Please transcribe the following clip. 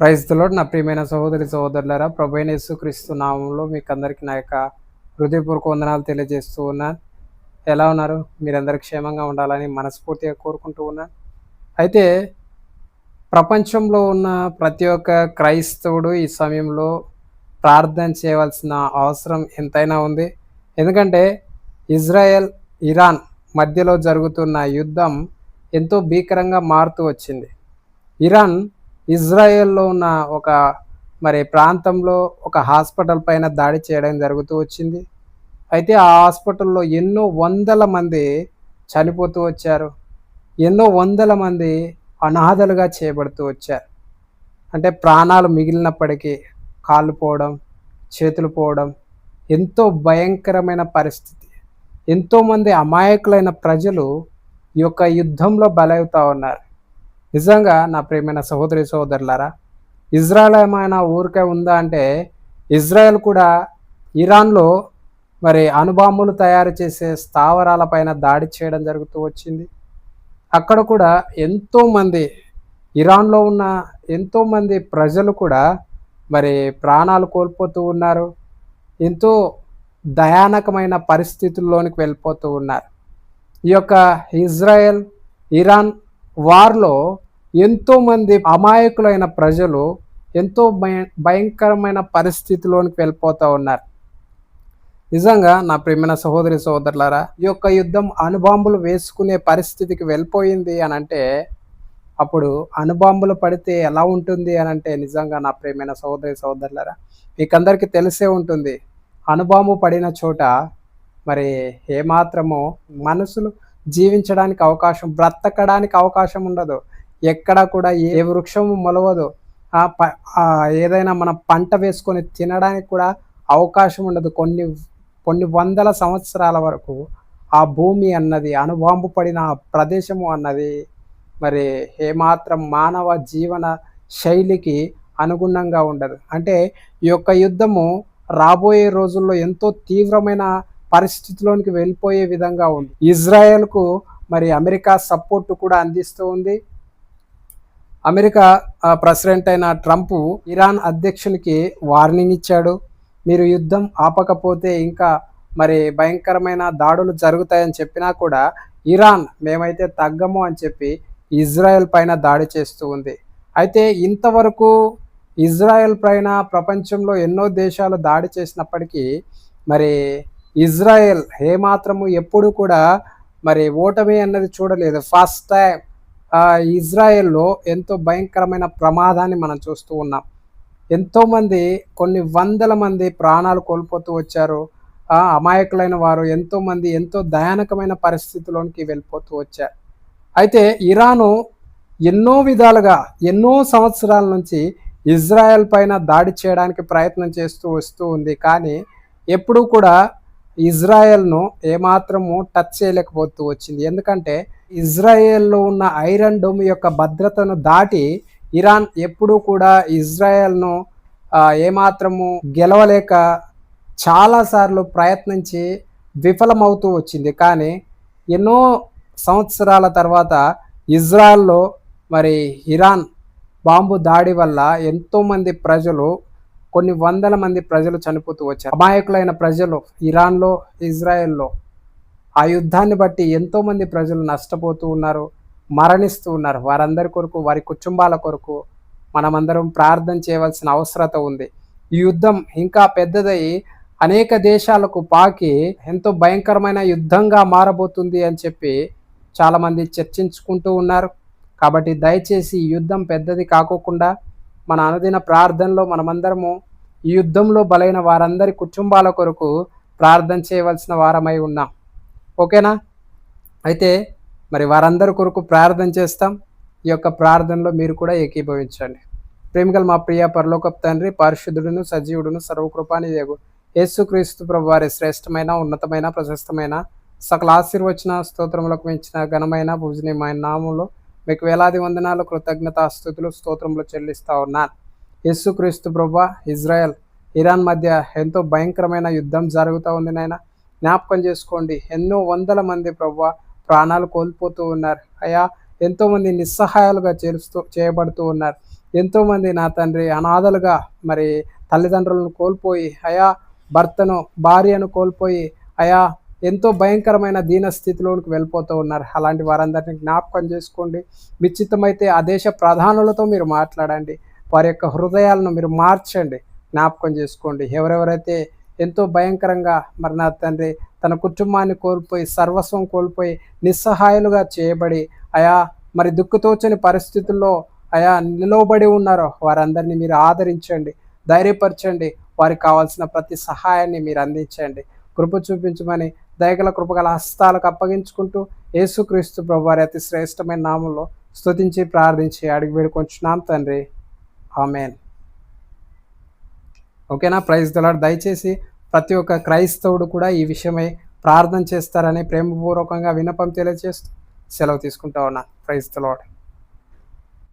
ప్రైజ్లో నా ప్రియమైన సహోదరి సహోదరులారా ప్రభైన క్రీస్తు నామంలో మీకు అందరికీ నా యొక్క హృదయపూర్వక వందనాలు తెలియజేస్తూ ఉన్నాను ఎలా ఉన్నారు? మీరందరూ క్షేమంగా ఉండాలని మనస్ఫూర్తిగా కోరుకుంటూ ఉన్నాను అయితే ప్రపంచంలో ఉన్న ప్రతి ఒక్క క్రైస్తవుడు ఈ సమయంలో ప్రార్థన చేయవలసిన అవసరం ఎంతైనా ఉంది. ఎందుకంటే ఇజ్రాయెల్ ఇరాన్ మధ్యలో జరుగుతున్న యుద్ధం ఎంతో భీకరంగా మారుతూ వచ్చింది. ఇరాన్ ఇజ్రాయెల్లో ఉన్న ఒక మరి ప్రాంతంలో ఒక హాస్పిటల్ పైన దాడి చేయడం జరుగుతూ వచ్చింది. అయితే ఆ హాస్పిటల్లో ఎన్నో వందల మంది చనిపోతూ వచ్చారు. ఎన్నో వందల మంది అనాథలుగా చేయబడుతూ వచ్చారు. అంటే ప్రాణాలు మిగిలినప్పటికీ కాళ్ళు పోవడం చేతులు పోవడం ఎంతో భయంకరమైన పరిస్థితి. ఎంతోమంది అమాయకులైన ప్రజలు ఈ యొక్క యుద్ధంలో బలవుతూ ఉన్నారు. నిజంగా నా ప్రియమైన సహోదరి సహోదరులారా ఇజ్రాయెల్ ఏమైనా ఊరికే ఉందా అంటే ఇజ్రాయెల్ కూడా ఇరాన్లో మరి అణుబాంబులు తయారు చేసే స్థావరాలపైన దాడి చేయడం జరుగుతూ వచ్చింది. అక్కడ కూడా ఎంతోమంది ఇరాన్లో ఉన్న ఎంతోమంది ప్రజలు కూడా మరి ప్రాణాలు కోల్పోతూ ఉన్నారు. ఎంతో దయానకమైన పరిస్థితుల్లోనికి వెళ్ళిపోతూ ఉన్నారు. ఈ యొక్క ఇజ్రాయెల్ ఇరాన్ వార్లో ఎంతోమంది అమాయకులైన ప్రజలు ఎంతో భయ భయంకరమైన పరిస్థితిలోనికి వెళ్ళిపోతూ ఉన్నారు. నిజంగా నా ప్రియమైన సహోదరి సహోదరులారా ఈ యొక్క యుద్ధం అణుబాంబులు వేసుకునే పరిస్థితికి వెళ్ళిపోయింది అని అంటే అప్పుడు అణుబాంబులు పడితే ఎలా ఉంటుంది అని అంటే నిజంగా నా ప్రియమైన సహోదరి సహోదరులారా మీకందరికీ తెలిసే ఉంటుంది. అణుబాంబు పడిన చోట మరి ఏమాత్రమో మనసులు జీవించడానికి అవకాశం బ్రతకడానికి అవకాశం ఉండదు. ఎక్కడ కూడా ఏ వృక్షము మొలవదు. ఆ ప ఏదైనా మనం పంట వేసుకొని తినడానికి కూడా అవకాశం ఉండదు. కొన్ని కొన్ని వందల సంవత్సరాల వరకు ఆ భూమి అన్నది అనుబాంబు పడిన ఆ ప్రదేశము అన్నది మరి ఏమాత్రం మానవ జీవన శైలికి అనుగుణంగా ఉండదు. అంటే ఈ యొక్క యుద్ధము రాబోయే రోజుల్లో ఎంతో తీవ్రమైన పరిస్థితిలోనికి వెళ్ళిపోయే విధంగా ఉంది. ఇజ్రాయెల్కు మరి అమెరికా సపోర్ట్ కూడా అందిస్తూ ఉంది. అమెరికా ప్రెసిడెంట్ అయిన ట్రంప్ ఇరాన్ అధ్యక్షునికి వార్నింగ్ ఇచ్చాడు. మీరు యుద్ధం ఆపకపోతే ఇంకా మరి భయంకరమైన దాడులు జరుగుతాయని చెప్పినా కూడా ఇరాన్ మేమైతే తగ్గము అని చెప్పి ఇజ్రాయెల్ పైన దాడి చేస్తూ ఉంది. అయితే ఇంతవరకు ఇజ్రాయెల్ పైన ప్రపంచంలో ఎన్నో దేశాలు దాడి చేసినప్పటికీ మరి ఇజ్రాయెల్ ఏమాత్రము ఎప్పుడు కూడా మరి ఓటమి అన్నది చూడలేదు. ఫస్ట్ టైం ఇజ్రాయెల్లో ఎంతో భయంకరమైన ప్రమాదాన్ని మనం చూస్తూ ఉన్నాం. ఎంతోమంది కొన్ని వందల మంది ప్రాణాలు కోల్పోతూ వచ్చారు. అమాయకులైన వారు ఎంతోమంది ఎంతో దయానకమైన పరిస్థితిలోనికి వెళ్ళిపోతూ వచ్చారు. అయితే ఇరాను ఎన్నో విధాలుగా ఎన్నో సంవత్సరాల నుంచి ఇజ్రాయెల్ పైన దాడి చేయడానికి ప్రయత్నం చేస్తూ వస్తూ ఉంది. కానీ ఎప్పుడూ కూడా ఇజ్రాయెల్ను ఏమాత్రము టచ్ చేయలేకపోతూ వచ్చింది. ఎందుకంటే ఇజ్రాయెల్లో ఉన్న ఐరన్ డోమ్ యొక్క భద్రతను దాటి ఇరాన్ ఎప్పుడూ కూడా ఇజ్రాయెల్ను ఏమాత్రము గెలవలేక చాలాసార్లు ప్రయత్నించి విఫలమవుతూ వచ్చింది. కానీ ఎన్నో సంవత్సరాల తర్వాత ఇజ్రాయెల్లో మరి ఇరాన్ బాంబు దాడి వల్ల ఎంతోమంది ప్రజలు కొన్ని వందల మంది ప్రజలు చనిపోతూ వచ్చారు. అమాయకులైన ప్రజలు ఇరాన్లో ఇజ్రాయెల్లో ఆ యుద్ధాన్ని బట్టి ఎంతోమంది ప్రజలు నష్టపోతూ ఉన్నారు మరణిస్తూ ఉన్నారు. వారందరి కొరకు వారి కుటుంబాల కొరకు మనమందరం ప్రార్థన చేయవలసిన అవసరత ఉంది. ఈ యుద్ధం ఇంకా పెద్దదై అనేక దేశాలకు పాకి ఎంతో భయంకరమైన యుద్ధంగా మారబోతుంది అని చెప్పి చాలామంది చర్చించుకుంటూ ఉన్నారు. కాబట్టి దయచేసి యుద్ధం పెద్దది కాకోకుండా మన అనుదిన ప్రార్థనలో మనమందరము ఈ యుద్ధంలో బలైన వారందరి కుటుంబాల కొరకు ప్రార్థన చేయవలసిన వారమై ఉన్నాం. ఓకేనా? అయితే మరి వారందరి కొరకు ప్రార్థన చేస్తాం. ఈ యొక్క ప్రార్థనలో మీరు కూడా ఏకీభవించండి. ప్రేమికల మా ప్రియ పరలోకప్ తండ్రి పరిశుద్ధుడును సజీవుడును సర్వకృపాని దేగు యేసుక్రీస్తు ప్రభు వారి శ్రేష్టమైన ఉన్నతమైన ప్రశస్తమైన సకల ఆశీర్వచన స్తోత్రములకు మించిన ఘనమైన పూజనీయమైన నామంలో మీకు వేలాది వందనాలు కృతజ్ఞత స్థుతులు స్తోత్రములు చెల్లిస్తూ ఉన్నాను. యేసుక్రీస్తు ప్రభా ఇజ్రాయెల్ ఇరాన్ మధ్య ఎంతో భయంకరమైన యుద్ధం జరుగుతూ ఉంది నాయన. జ్ఞాపకం చేసుకోండి ఎన్నో వందల మంది ప్రభా ప్రాణాలు కోల్పోతూ ఉన్నారు. అయా ఎంతోమంది నిస్సహాయాలుగా చేరుస్తూ చేయబడుతూ ఉన్నారు. ఎంతోమంది నా తండ్రి అనాథలుగా మరి తల్లిదండ్రులను కోల్పోయి అయా భర్తను భార్యను కోల్పోయి అయా ఎంతో భయంకరమైన దీన స్థితిలోనికి వెళ్ళిపోతూ ఉన్నారు. అలాంటి వారందరినీ జ్ఞాపకం చేసుకోండి. నిశ్చితమైతే ఆ దేశ ప్రధానులతో మీరు మాట్లాడండి. వారి యొక్క హృదయాలను మీరు మార్చండి జ్ఞాపకం చేసుకోండి. ఎవరెవరైతే ఎంతో భయంకరంగా మరి నా తండ్రి తన కుటుంబాన్ని కోల్పోయి సర్వస్వం కోల్పోయి నిస్సహాయాలుగా చేయబడి అయా మరి దుక్కుతోచని పరిస్థితుల్లో అయా నిలవబడి ఉన్నారో వారందరినీ మీరు ఆదరించండి ధైర్యపరచండి. వారికి కావాల్సిన ప్రతి సహాయాన్ని మీరు అందించండి. కృప చూపించమని దయగల కృపగల హస్తాలకు అప్పగించుకుంటూ యేసుక్రీస్తు ప్రభు వారి అతి శ్రేష్టమైన నామంలో స్తుతించి ప్రార్థించి అడిగి వేడుకొంచున్నాం తండ్రి. ఆమెన్. ఓకేనా? ప్రైజ్ దొలాడు దయచేసి ప్రతి ఒక్క క్రైస్తవుడు కూడా ఈ విషయమై ప్రార్థన చేస్తారని ప్రేమపూర్వకంగా వినపం తెలియజేస్తూ సెలవు తీసుకుంటా ఉన్నా. ప్రైజ్ దొలాడు